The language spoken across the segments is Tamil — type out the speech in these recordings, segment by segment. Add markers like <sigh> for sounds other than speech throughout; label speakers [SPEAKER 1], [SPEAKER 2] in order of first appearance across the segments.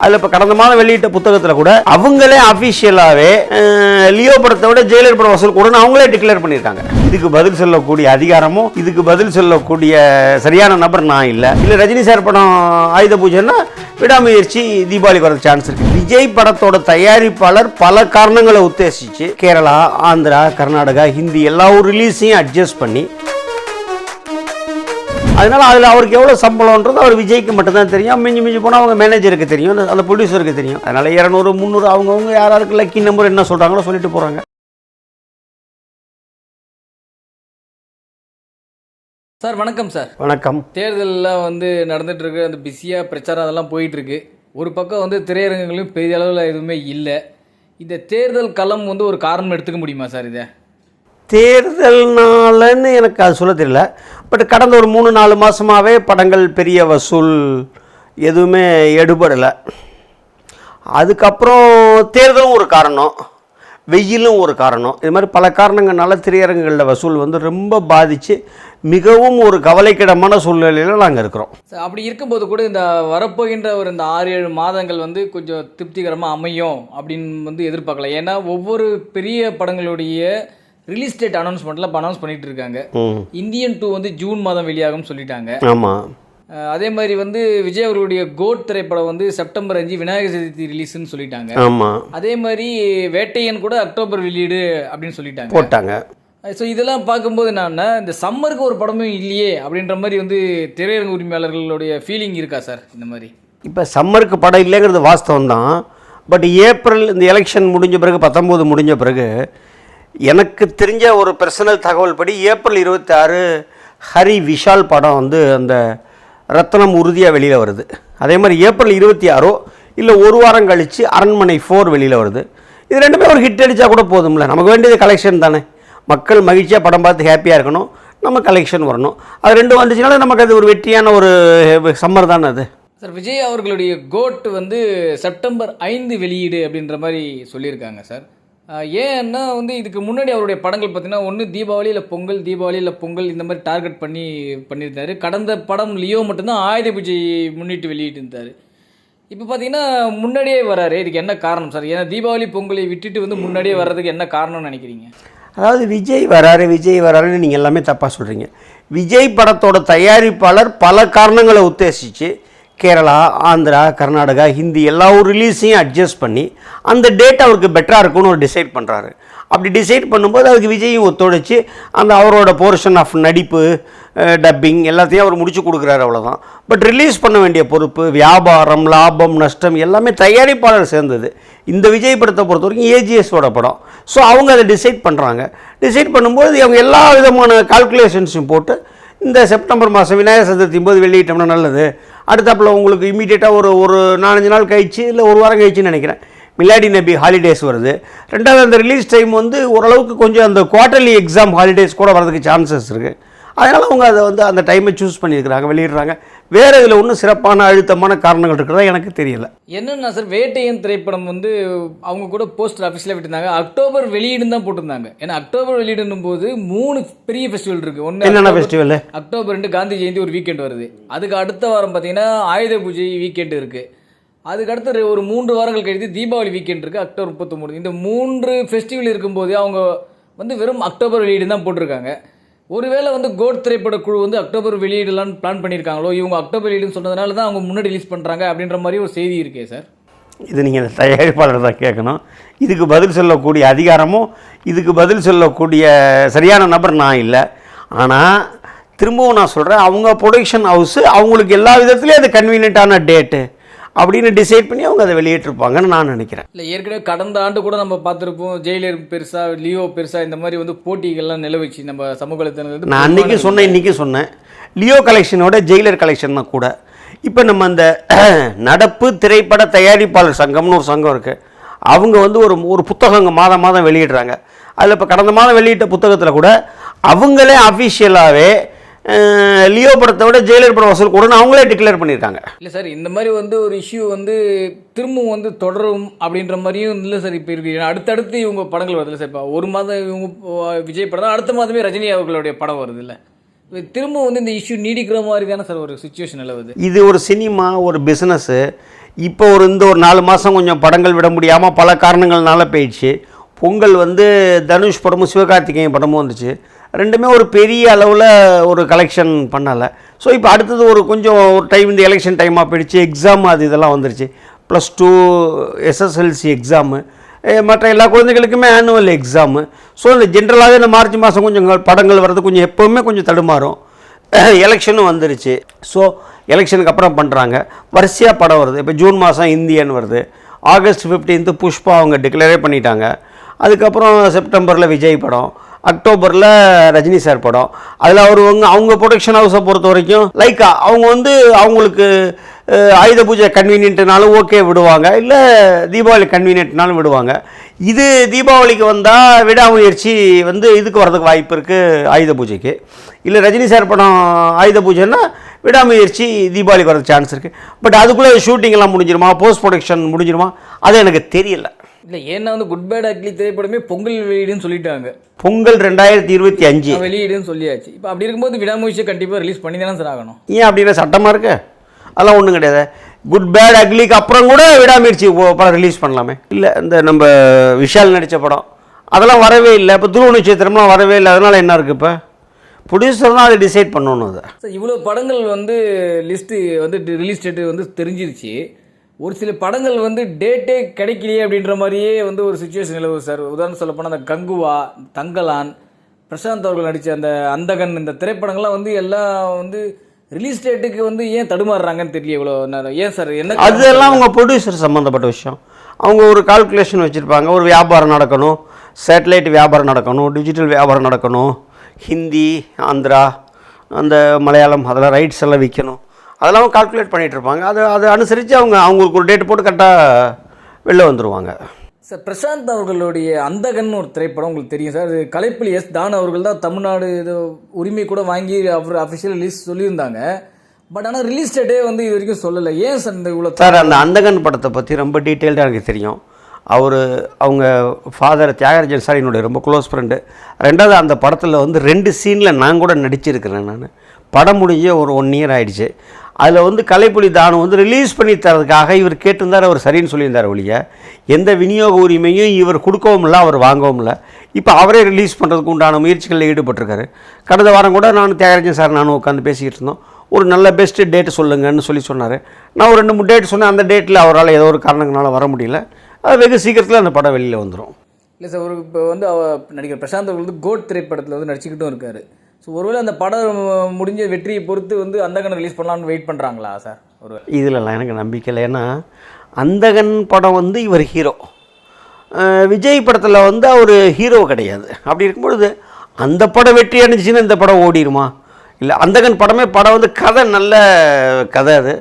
[SPEAKER 1] அதில் இப்போ கடந்த மாதம் வெளியிட்ட புத்தகத்தில் கூட அவங்களே அஃபிஷியலாகவே லியோ படத்தை விட ஜெயிலர் படம் வசூல் கூடன்னு அவங்களே டிக்ளேர் பண்ணியிருக்காங்க. இதுக்கு பதில் சொல்லக்கூடிய அதிகாரமும் இதுக்கு பதில் சொல்லக்கூடிய சரியான நபர் நான் இல்லை. இல்லை ரஜினி சார் படம் ஆயுத பூஜைன்னா விடாமுயற்சி தீபாவளி வர சான்ஸ் இருக்குது விஜய் படத்தோட தயாரிப்பாளர் பல காரணங்களை உத்தேசித்து கேரளா ஆந்திரா கர்நாடகா ஹிந்தி எல்லா ஊர் ரிலீஸையும் அட்ஜஸ்ட் பண்ணி அதனால அதில் அவருக்கு எவ்வளோ சம்பளம்ன்றது அவர் விஜய்க்கு மட்டும்தான் தெரியும். மிஞ்சி மிஞ்சி போனால் அவங்க மேனேஜருக்கு தெரியும். அந்த- ப்ரொடியூசருக்கு தெரியும். அதனால இரநூறு முந்நூறு அவங்கவுங்க யாராருக்கு லக்கி நம்பர் என்ன சொல்கிறாங்களோ சொல்லிட்டு போகிறாங்க
[SPEAKER 2] சார் வணக்கம் சார்.
[SPEAKER 1] வணக்கம்.
[SPEAKER 2] தேர்தலெலாம் வந்து நடந்துட்டு இருக்கு அந்த பிஸியாக பிரச்சாரம் அதெல்லாம் போயிட்டு இருக்கு ஒரு பக்கம் வந்து திரையரங்குகளும் பெரிய அளவில் எதுவுமே இல்லை. இந்த தேர்தல் களம் வந்து ஒரு காரணம் எடுத்துக்க முடியுமா சார் இதை?
[SPEAKER 1] தேர்தல்னாலன்னு எனக்கு அது சொல்ல தெரியல. பட் கடந்த ஒரு மூணு நாலு மாதமாகவே படங்கள் பெரிய வசூல் எதுவுமே எடுபடலை. அதுக்கப்புறம் தேர்தலும் ஒரு காரணம் வெயிலும் ஒரு காரணம். இது மாதிரி பல காரணங்கள்னால திரையரங்குகளில் வசூல் வந்து ரொம்ப பாதித்து மிகவும் ஒரு கவலைக்கிடமான சூழ்நிலையில் நாங்கள் இருக்கிறோம்.
[SPEAKER 2] அப்படி இருக்கும்போது கூட இந்த வரப்போகின்ற ஒரு இந்த ஆறு ஏழு மாதங்கள் வந்து கொஞ்சம் திருப்திகரமாக அமையும் அப்படின்னு வந்து எதிர்பார்க்கலாம் ஏன்னா ஒவ்வொரு பெரிய படங்களுடைய ரிலீஸ் டேட் அனௌன்ஸ்மெண்ட்டில் இப்போ அனௌன்ஸ் பண்ணிட்டு இருக்காங்க இந்தியன் டூ வந்து ஜூன் மாதம் வெளியாகும்னு சொல்லிட்டாங்க.
[SPEAKER 1] ஆமாம்
[SPEAKER 2] அதே மாதிரி வந்து விஜய் அவர்களுடைய கோட் திரைப்படம் வந்து செப்டம்பர் அஞ்சு விநாயகர் சதுர்த்தி ரிலீஸ்னு சொல்லிட்டாங்க.
[SPEAKER 1] ஆமாம்
[SPEAKER 2] அதே மாதிரி வேட்டையன் கூட அக்டோபர் வெளியீடு அப்படின்னு சொல்லிட்டாங்க.
[SPEAKER 1] போட்டாங்க.
[SPEAKER 2] ஸோ இதெல்லாம் பார்க்கும்போது என்னன்னா இந்த சம்மருக்கு ஒரு படமும் இல்லையே அப்படின்ற மாதிரி வந்து திரையரங்கு உரிமையாளர்களுடைய ஃபீலிங் இருக்கா சார் இந்த மாதிரி?
[SPEAKER 1] இப்போ சம்மருக்கு படம் இல்லைங்கிறது வாஸ்தவம் தான் பட் ஏப்ரல் இந்த எலெக்ஷன் முடிஞ்ச பிறகு பத்தொம்போது முடிஞ்ச பிறகு எனக்கு தெரிஞ்ச ஒரு பர்சனல் தகவல் படி ஏப்ரல் இருபத்தி ஆறு ஹரி விஷால் படம் வந்து அந்த ரத்னம் உறுதியாக வெளியில் வருது. அதே மாதிரி ஏப்ரல் இருபத்தி ஆறோ இல்லை ஒரு வாரம் கழித்து அரண்மனை ஃபோர் வெளியில் வருது. இது ரெண்டுமே ஒரு ஹிட் அடித்தா கூட போதும்ல. நமக்கு வேண்டியது கலெக்ஷன் தானே. மக்கள் மகிழ்ச்சியாக படம் பார்த்து ஹாப்பியாக இருக்கணும். நம்ம கலெக்ஷன் வரணும். அது ரெண்டும் வந்துச்சுனால நமக்கு அது ஒரு வெற்றியான ஒரு சம்மர் தானே அது.
[SPEAKER 2] சார் விஜய் அவர்களுடைய கோட் வந்து செப்டம்பர் ஐந்து வெளியீடு அப்படின்ற மாதிரி சொல்லியிருக்காங்க சார். ஏன்னா வந்து இதுக்கு முன்னாடி அவருடைய படங்கள் பார்த்தீங்கன்னா ஒன்று தீபாவளி இல்லை பொங்கல் தீபாவளி இல்லை பொங்கல் இந்த மாதிரி டார்கெட் பண்ணி பண்ணியிருந்தார். கடந்த படம் லியோ மட்டும்தான் ஆயுத பூஜை முன்னிட்டு வெளியிட்டு இருந்தார் இப்போ பார்த்தீங்கன்னா முன்னாடியே வராரு. இதுக்கு என்ன காரணம் சார் ஏன்னா தீபாவளி பொங்கலை விட்டுட்டு வந்து முன்னாடியே வர்றதுக்கு என்ன காரணம்னு நினைக்கிறீங்க?
[SPEAKER 1] அதாவது விஜய் வராரு விஜய் வராருன்னு நீங்கள் எல்லாமே தப்பாக சொல்கிறீங்க விஜய் படத்தோட தயாரிப்பாளர் பல காரணங்களை உத்தேசித்து கேரளா ஆந்திரா கர்நாடகா ஹிந்தி எல்லா ஒரு ரிலீஸையும் அட்ஜஸ்ட் பண்ணி அந்த டேட் அவருக்கு பெட்டராக இருக்கும்னு ஒரு டிசைட் பண்ணுறாரு அப்படி டிசைட் பண்ணும்போது அதுக்கு விஜயும் ஒத்துழைச்சி அந்த அவரோட போர்ஷன் ஆஃப் நடிப்பு டப்பிங் எல்லாத்தையும் அவர் முடிச்சு கொடுக்குறாரு அவ்வளோதான் பட் ரிலீஸ் பண்ண வேண்டிய பொறுப்பு வியாபாரம் லாபம் நஷ்டம் எல்லாமே தயாரிப்பாளர் சேர்ந்தது. இந்த விஜய் படத்தை பொறுத்த வரைக்கும் ஏஜிஎஸோட படம். ஸோ அவங்க அதை டிசைட் பண்ணுறாங்க டிசைட் பண்ணும்போது அவங்க எல்லா விதமான கால்குலேஷன்ஸையும் போட்டு இந்த செப்டம்பர் மாதம் விநாயகர் சதுர்த்தி போது வெளியிட்டோம்னா நல்லது. அடுத்தாப்பில் உங்களுக்கு இமீடியட்டாக ஒரு ஒரு நாலஞ்சு நாள் கழிச்சு இல்லை ஒரு வாரம் கழிச்சுன்னு நினைக்கிறேன். மிலாடி நபி ஹாலிடேஸ் வருது. ரெண்டாவது அந்த ரிலீஸ் டைம் வந்து ஓரளவுக்கு கொஞ்சம் அந்த குவார்ட்டர்லி எக்ஸாம் ஹாலிடேஸ் கூட வரதுக்கு சான்சஸ் இருக்குது அதனால் அவங்க அதை வந்து அந்த டைமை சூஸ் பண்ணியிருக்கிறாங்க வெளியிடுறாங்க. வேறு இதில் ஒன்றும் சிறப்பான அழுத்தமான காரணங்கள் இருக்கிறதா எனக்கு தெரியல.
[SPEAKER 2] என்னன்னா சார் வேட்டையன் திரைப்படம் வந்து அவங்க கூட போஸ்டர் ஆஃபீஸில் விட்டுருந்தாங்க. அக்டோபர் வெளியீடுன்னு தான் போட்டிருந்தாங்க. ஏன்னா அக்டோபர் வெளியீடுன்னும் போது மூணு பெரிய ஃபெஸ்டிவல் இருக்கு.
[SPEAKER 1] என்னென்ன
[SPEAKER 2] ஒன்று
[SPEAKER 1] ஃபெஸ்டிவல்
[SPEAKER 2] அக்டோபர் ரெண்டு காந்தி ஜெயந்தி ஒரு வீக்கெண்ட் வருது. அதுக்கு அடுத்த வாரம் பார்த்தீங்கன்னா ஆயுத பூஜை வீக்கெண்ட் இருக்கு. அதுக்கு அடுத்து ரெ- ஒரு மூன்று வாரங்கள் கழித்து தீபாவளி வீக்கெண்ட் இருக்கு அக்டோபர் முப்பத்தொம்பது. இந்த மூன்று ஃபெஸ்டிவல் இருக்கும்போது அவங்க வந்து வெறும் அக்டோபர் வெளியீடு தான் போட்டிருக்காங்க. ஒருவேளை வந்து கோட் திரைப்பட குழு வந்து அக்டோபர் வெளியிடலான்னு பிளான் பண்ணியிருக்காங்களோ இவங்க அக்டோபர் வெளியிடுன்னு சொன்னதுனால தான் அவங்க முன்னாடி ரிலீஸ் பண்ணுறாங்க அப்படின்ற மாதிரி ஒரு செய்தி இருக்கே சார்.
[SPEAKER 1] இது நீங்கள் தயாரிப்பாளர் தான் கேட்கணும். இதுக்கு பதில் சொல்லக்கூடிய அதிகாரமும் இதுக்கு பதில் சொல்லக்கூடிய சரியான நபர் நான் இல்லை. ஆனால் திரும்பவும் நான் சொல்கிறேன் அவங்க ப்ரொடக்ஷன் ஹவுஸு அவங்களுக்கு எல்லா விதத்துலேயும் அது கன்வீனியண்ட்டான டேட்டு அப்படின்னு டிசைட் பண்ணி அவங்க அதை வெளியிட்டிருப்பாங்கன்னு நான் நினைக்கிறேன்.
[SPEAKER 2] இல்லை ஏற்கனவே கடந்த ஆண்டு கூட நம்ம பார்த்துருப்போம் ஜெயிலர் பெருசா லியோ பெருசா இந்த மாதிரி வந்து போட்டிகள்லாம் நிலவச்சு நம்ம சமூக வலைத்தளங்கள்
[SPEAKER 1] நான் அன்றைக்கி சொன்னேன் இன்றைக்கி சொன்னேன் லியோ கலெக்ஷனோட ஜெயிலர் கலெக்ஷன் தான் கூட. இப்போ நம்ம அந்த <clears throat> நடப்பு திரைப்பட தயாரிப்பாளர் சங்கம்னு ஒரு சங்கம் இருக்குது அவங்க வந்து ஒரு ஒரு புத்தகங்க மாதம் மாதம் வெளியிடுறாங்க. அதில் இப்போ கடந்த மாதம் வெளியிட்ட புத்தகத்தில் கூட அவங்களே அஃபிஷியலாகவே லியோ படத்தை விட ஜெயிலர் படம் வசூல் கூடன்னு அவங்களே டிக்ளேர் பண்ணியிருக்காங்க.
[SPEAKER 2] இல்லை சார் இந்த மாதிரி வந்து ஒரு இஷ்யூ வந்து திரும்பவும் வந்து தொடரும் அப்படின்ற மாதிரியும் இல்லை சார் இப்போ இருக்கு. ஏன்னா அடுத்தடுத்து இவங்க படங்கள் வருது சார். இப்போ ஒரு மாதம் இவங்க விஜய் படம் தான் அடுத்த மாதமே ரஜினி அவர்களுடைய படம் வருது இல்லை. திரும்ப வந்து இந்த இஷ்யூ நீடிக்கிற மாதிரி தானே சார் ஒரு சுச்சுவேஷன் நிலவுது?
[SPEAKER 1] இது ஒரு சினிமா ஒரு பிஸ்னஸ்ஸு இப்போ ஒரு இந்த ஒரு நாலு மாதம் கொஞ்சம் படங்கள் விட முடியாமல் பல காரணங்கள்னால போயிடுச்சு. பொங்கல் வந்து தனுஷ் படமும் சிவகார்த்திகேயன் படமும் வந்துச்சு. ரெண்டுமே ஒரு பெரிய அளவில் ஒரு கலெக்ஷன் பண்ணலை. ஸோ இப்போ அடுத்தது ஒரு கொஞ்சம் ஒரு டைம் இந்த எலெக்ஷன் டைமாக போயிடுச்சு எக்ஸாம் அது இதெல்லாம் வந்துருச்சு. ப்ளஸ் டூ எஸ்எஸ்எல்சி எக்ஸாமு மற்ற எல்லா குழந்தைகளுக்குமே ஆனுவல் எக்ஸாமு ஸோ இந்த ஜென்ரலாகவே இந்த மார்ச் மாதம் கொஞ்சம் படங்கள் வர்றது கொஞ்சம் எப்போவுமே கொஞ்சம் தடுமாறும். <coughs> எலெக்ஷனும் வந்துருச்சு. ஸோ எலெக்ஷனுக்கு அப்புறம் பண்ணுறாங்க வரிசையாக படம் வருது. இப்போ ஜூன் மாதம் இந்தியன் வருது. ஆகஸ்ட் 15th புஷ்பா அவங்க டிக்ளேரே பண்ணிட்டாங்க. அதுக்கப்புறம் செப்டம்பரில் விஜய் படம். அக்டோபரில் ரஜினி சார் படம். அதில் அவர் அவங்க அவங்க ப்ரொடக்ஷன் ஹவுஸை பொறுத்த வரைக்கும் லைக் அவங்க வந்து அவங்களுக்கு ஆயுத பூஜை கன்வீனியன்ட்னாலும் ஓகே விடுவாங்க. இல்லை தீபாவளி கன்வீனியன்ட்னாலும் விடுவாங்க. இது தீபாவளிக்கு வந்தால் விடாமுயற்சி வந்து இதுக்கு வரதுக்கு வாய்ப்பு இருக்குது ஆயுத பூஜைக்கு. இல்லை ரஜினி சார் படம் ஆயுத பூஜைன்னா விடாமுயற்சி தீபாவளிக்கு வரது சான்ஸ் இருக்குது பட் அதுக்குள்ளே ஷூட்டிங்லாம் முடிஞ்சிருமா? Post production முடிஞ்சிருமா? அது எனக்கு தெரியல.
[SPEAKER 2] இல்லை ஏன்னா வந்து குட் பேட் அக்லி திரைப்படமே பொங்கல் வெளியீடுன்னு சொல்லிட்டாங்க.
[SPEAKER 1] பொங்கல் ரெண்டாயிரத்தி இருபத்தி அஞ்சு.
[SPEAKER 2] வெளியீடுன்னு சொல்லியாச்சு. இப்போ அப்படி இருக்கும்போது விடாமுயற்சியை கண்டிப்பாக ரிலீஸ் பண்ணி தானே சார் ஆகணும்.
[SPEAKER 1] ஏன் அப்படின்னா சட்டமாக இருக்கு? அதெல்லாம் ஒன்றும் கிடையாது. குட் பேட் அக்லிக்கு அப்புறம் கூட விடாமுயற்சி படம் ரிலீஸ் பண்ணலாமே. இல்லை இந்த நம்ம விஷால் நடித்த படம் அதெல்லாம் வரவே இல்லை. இப்போ துருவ நட்சத்திரம்லாம் வரவே இல்லை. அதனால் என்ன இருக்குது இப்போ? ப்ரொடியூசர் தான் அதை டிசைட் பண்ணணும் அதை.
[SPEAKER 2] இவ்வளோ படங்கள் வந்து லிஸ்ட்டு வந்து ரிலீஸ் டேட்டு வந்து தெரிஞ்சிருச்சு. ஒரு சில படங்கள் வந்து டேட்டே கிடைக்கலையே அப்படின்ற மாதிரியே வந்து ஒரு சுச்சுவேஷன் நிலவு சார் உதாரணம் சொல்லப்போனால் அந்த கங்குவா தங்கலான் பிரசாந்த் அவர்கள் நடித்த அந்த அந்தகன் இந்த திரைப்படங்கள்லாம் வந்து எல்லாம் வந்து ரிலீஸ் டேட்டுக்கு வந்து ஏன் தடுமாறுறாங்கன்னு தெரியல இவ்வளோ நேரம். ஏன் சார் என்ன
[SPEAKER 1] அதெல்லாம் அவங்க ப்ரொடியூசர் சம்மந்தப்பட்ட விஷயம். அவங்க ஒரு கால்குலேஷன் வச்சுருப்பாங்க. ஒரு வியாபாரம் நடக்கணும். சேட்டலைட் வியாபாரம் நடக்கணும். டிஜிட்டல் வியாபாரம் நடக்கணும். ஹிந்தி ஆந்திரா அந்த மலையாளம் அதெல்லாம் ரைட்ஸ் எல்லாம் விற்கணும் அதெல்லாம் கால்குலேட் பண்ணிகிட்டு இருப்பாங்க அதை அதை அனுசரித்து அவங்க அவங்களுக்கு ஒரு டேட் போட்டு கரெக்டாக வெளில வந்துடுவாங்க
[SPEAKER 2] சார் பிரசாந்த் அவர்களுடைய அந்தகன் ஒரு திரைப்படம் உங்களுக்கு தெரியும் சார். அது கலைப்புலி எஸ் தான் அவர்கள் தான் தமிழ்நாடு இது உரிமை கூட வாங்கி அவர் அஃபிஷியல் ரிலீஸ் சொல்லியிருந்தாங்க. பட் ஆனால் ரிலீஸ் டேட்டே வந்து இது வரைக்கும் சொல்லலை. ஏன் சார் இந்த இவ்வளோ
[SPEAKER 1] சார் அந்த அந்தகன் படத்தை பற்றி ரொம்ப டீட்டெயில்டாக எனக்கு தெரியும். அவர் அவங்க ஃபாதர் தியாகராஜன் சார் என்னுடைய ரொம்ப க்ளோஸ் ஃப்ரெண்டு ரெண்டாவது அந்த படத்தில் வந்து ரெண்டு சீனில் நான் கூட நடிச்சிருக்கிறேன் நான். படம் முடிஞ்சு ஒரு ஒன் இயர் ஆயிடுச்சு. அதில் வந்து கலைப்புலி தானம் வந்து ரிலீஸ் பண்ணி தரதுக்காக இவர் கேட்டிருந்தார் அவர் சரின்னு சொல்லியிருந்தார் ஒழிய. எந்த விநியோக உரிமையும் இவர் கொடுக்கவும் இல்லை அவர் வாங்கவும் இல்லை. இப்போ அவரே ரிலீஸ் பண்ணுறதுக்கு உண்டான முயற்சிகளில் ஈடுபட்டிருக்காரு. கடந்த வாரம் கூட நான் தியாகராஜன் சார் நானும் உட்காந்து பேசிக்கிட்டு இருந்தோம். ஒரு நல்ல பெஸ்ட்டு டேட்டு சொல்லுங்கன்னு சொல்லி சொன்னார். நான் ஒரு ரெண்டு மூணு டேட் சொன்னேன் அந்த டேட்டில் அவரால் ஏதோ ஒரு காரணங்களால வர முடியல. அது வெகு சீக்கிரத்தில் அந்த படம் வெளியில் வந்துடும்
[SPEAKER 2] இல்லை சார் ஒரு இப்போ வந்து அவ நடிகர் பிரசாந்த் அவர்கள் வந்து கோட் திரைப்படத்தில் வந்து நடிச்சுக்கிட்டும் இருக்கார். ஸோ ஒருவேளை அந்த படம் முடிஞ்ச வெற்றியை பொறுத்து வந்து அந்தகன் ரிலீஸ் பண்ணலாம்னு வெயிட் பண்ணுறாங்களா சார் ஒரு
[SPEAKER 1] இதிலலாம் எனக்கு நம்பிக்கை இல்லை. ஏன்னா அந்தகன் படம் வந்து இவர் ஹீரோ விஜய் படத்தில் வந்து அவர் ஹீரோ கிடையாது. அப்படி இருக்கும்பொழுது அந்த படம் வெற்றி அடைஞ்சிச்சின்னா இந்த படம் ஓடிடுமா இல்லை அந்தகன் படமே படம் வந்து கதை நல்ல கதை அது.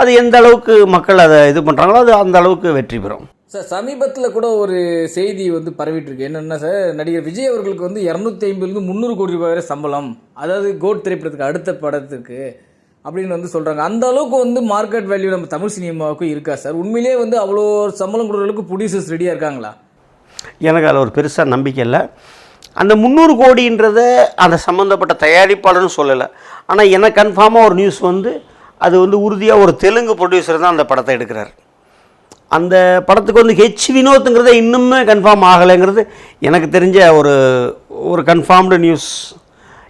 [SPEAKER 1] அது எந்த அளவுக்கு மக்கள் அதை இது பண்ணுறாங்களோ அது அந்த அளவுக்கு வெற்றி பெறும்.
[SPEAKER 2] சார் சமீபத்தில் கூட ஒரு செய்தி வந்து பரவிட்டுருக்கு. என்னென்னா சார் நடிகர் விஜய் அவர்களுக்கு வந்து இரநூத்தி ஐம்பதுலேருந்து முந்நூறு கோடி ரூபாய் வரை சம்பளம். அதாவது கோட் திரைப்படத்துக்கு அடுத்த படத்துக்கு அப்படின்னு வந்து சொல்கிறாங்க அந்த அளவுக்கு வந்து மார்க்கெட் வேல்யூ நம்ம தமிழ் சினிமாவுக்கு இருக்கா சார்? உண்மையிலேயே வந்து அவ்வளோ சம்பளம் கொடுக்குறதுக்கு ப்ரொடியூசர்ஸ் ரெடியாக இருக்காங்களா?
[SPEAKER 1] எனக்கு அதில் ஒரு பெருசாக நம்பிக்கை இல்லை. அந்த முந்நூறு கோடின்றத அந்த சம்மந்தப்பட்ட தயாரிப்பாளர்னு சொல்லலை. ஆனால் எனக்கு கன்ஃபார்மாக ஒரு நியூஸ் வந்து அது வந்து உறுதியாக ஒரு தெலுங்கு ப்ரொடியூசர் தான் அந்த படத்தை எடுக்கிறார். அந்த படத்துக்கு வந்து ஹெச் வினோத்துங்கிறத இன்னுமே கன்ஃபார்ம் ஆகலைங்கிறது எனக்கு தெரிஞ்ச ஒரு ஒரு கன்ஃபார்ம்டு நியூஸ்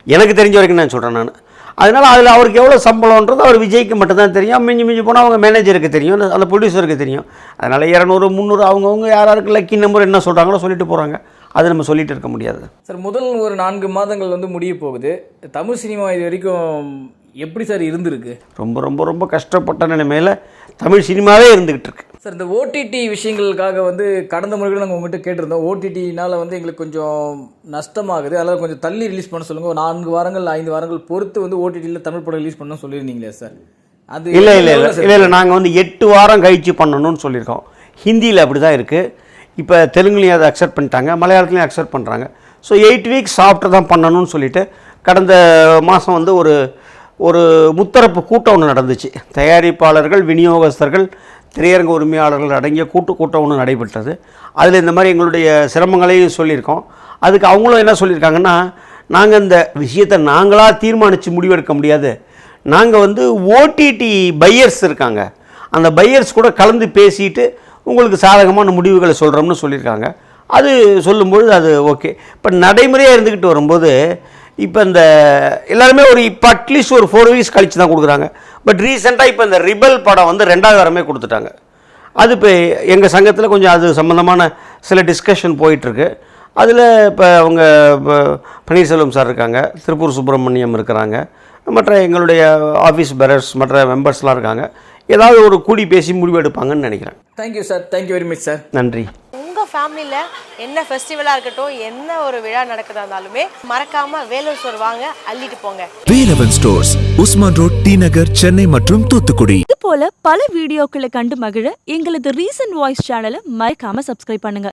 [SPEAKER 1] எனக்கு தெரிஞ்ச வரைக்கும் நான் சொல்கிறேன் நான். அதனால் அதில் அவருக்கு எவ்வளோ சம்பளம்ன்றது அவர் விஜய்க்கு மட்டும்தான் தெரியும். மிஞ்சி மிஞ்சி போனால் அவங்க மேனேஜருக்கு தெரியும். அந்த- ப்ரொடியூசருக்கு தெரியும். அதனால் இரநூறு முந்நூறு அவங்கவுங்க யார் யாருக்கு லக்கி நம்பர் என்ன சொல்கிறாங்களோ சொல்லிட்டு போகிறாங்க அது நம்ம சொல்லிட்டு இருக்க முடியாது.
[SPEAKER 2] சார் முதல் ஒரு நான்கு மாதங்கள் வந்து முடிய போகுது. தமிழ் சினிமா இது வரைக்கும் எப்படி சார் இருந்திருக்கு?
[SPEAKER 1] ரொம்ப ரொம்ப ரொம்ப கஷ்டப்பட்ட நிலைமையில் தமிழ் சினிமாவே இருந்துக்கிட்டு இருக்கு.
[SPEAKER 2] சார் இந்த ஓடிடி விஷயங்களுக்காக வந்து கடந்த முறை கூட நாங்கள் உங்கள்கிட்ட கேட்டிருந்தோம் ஓடிடினால வந்து எங்களுக்கு கொஞ்சம் நஷ்டமாகுது. அதனால் கொஞ்சம் தள்ளி ரிலீஸ் பண்ண சொல்லுங்கள் ஒரு நான்கு வாரங்கள் ஐந்து வாரங்கள் பொறுத்து வந்து ஓடிடியில் தமிழ் படம் ரிலீஸ் பண்ண சொல்லியிருந்தீங்களே சார்? அது
[SPEAKER 1] இல்லை இல்லை இல்லை. இல்லை இல்லை நாங்கள் வந்து எட்டு வாரம் கழிச்சு பண்ணணும்னு சொல்லியிருக்கோம். ஹிந்தியில் அப்படி தான் இருக்குது இப்போ தெலுங்குலேயும் அதை அக்செப்ட் பண்ணிட்டாங்க. மலையாளத்துலேயும் அக்செப்ட் பண்ணுறாங்க ஸோ எயிட் வீக்ஸ் ஆஃப்டர் தான் பண்ணணும்னு சொல்லிட்டு கடந்த மாதம் வந்து ஒரு ஒரு முத்தரப்பு கூட்டம் ஒன்று நடந்துச்சு. தயாரிப்பாளர்கள் விநியோகஸ்தர்கள் திரையரங்க உரிமையாளர்கள் அடங்கிய கூட்டு கூட்டம் ஒன்று நடைபெற்றது. அதில் இந்த மாதிரி எங்களுடைய சிரமங்களையும் சொல்லியிருக்கோம். அதுக்கு அவங்களும் என்ன சொல்லியிருக்காங்கன்னா நாங்கள் இந்த விஷயத்தை நாங்களாக தீர்மானித்து முடிவெடுக்க முடியாது. நாங்கள் வந்து ஓடிடி பையர்ஸ் இருக்காங்க. அந்த பையர்ஸ் கூட கலந்து பேசிட்டு உங்களுக்கு சாதகமான முடிவுகளை சொல்கிறோம்னு சொல்லியிருக்காங்க. அது சொல்லும்பொழுது அது ஓகே. இப்போ நடைமுறையாக இருந்துக்கிட்டு வரும்போது இப்போ இந்த எல்லாருமே ஒரு இப்போ அட்லீஸ்ட் ஒரு ஃபோர் வீக்ஸ் கழிச்சு தான் கொடுக்குறாங்க. பட் ரீசெண்டாக இப்போ இந்த ரிபல் படம் வந்து ரெண்டாவது வாரமே கொடுத்துட்டாங்க. அது இப்போ எங்கள் சங்கத்தில் கொஞ்சம் அது சம்மந்தமான சில டிஸ்கஷன் போயிட்டுருக்கு. அதில் இப்போ அவங்க பன்னீர்செல்வம் சார் இருக்காங்க திருப்பூர் சுப்பிரமணியம் இருக்கிறாங்க மற்ற எங்களுடைய ஆஃபீஸ் பெரர்ஸ் மற்ற மெம்பர்ஸ்லாம் இருக்காங்க. ஏதாவது ஒரு கூடி பேசி முடிவு எடுப்பாங்கன்னு நினைக்கிறேன்.
[SPEAKER 2] Thank you sir thank you very much sir
[SPEAKER 1] நன்றி.
[SPEAKER 3] உங்க ஃபேமிலியில என்ன ஃபெஸ்டிவலா இருக்கட்டும் என்ன ஒரு விழா நடக்குதா இருந்தாலுமே மறக்காம வேலூர் ஸ்டோர் வாங்க அள்ளிட்டு போங்க.
[SPEAKER 4] Velavan stores Usman road T Nagar Chennai மற்றும் தூத்துக்குடி.
[SPEAKER 5] இது போல பல வீடியோக்களை கண்டு மகிழ எங்களது ரீசன்ட் வாய்ஸ் சேனலை மறக்காம சப்ஸ்கிரைப் பண்ணுங்க.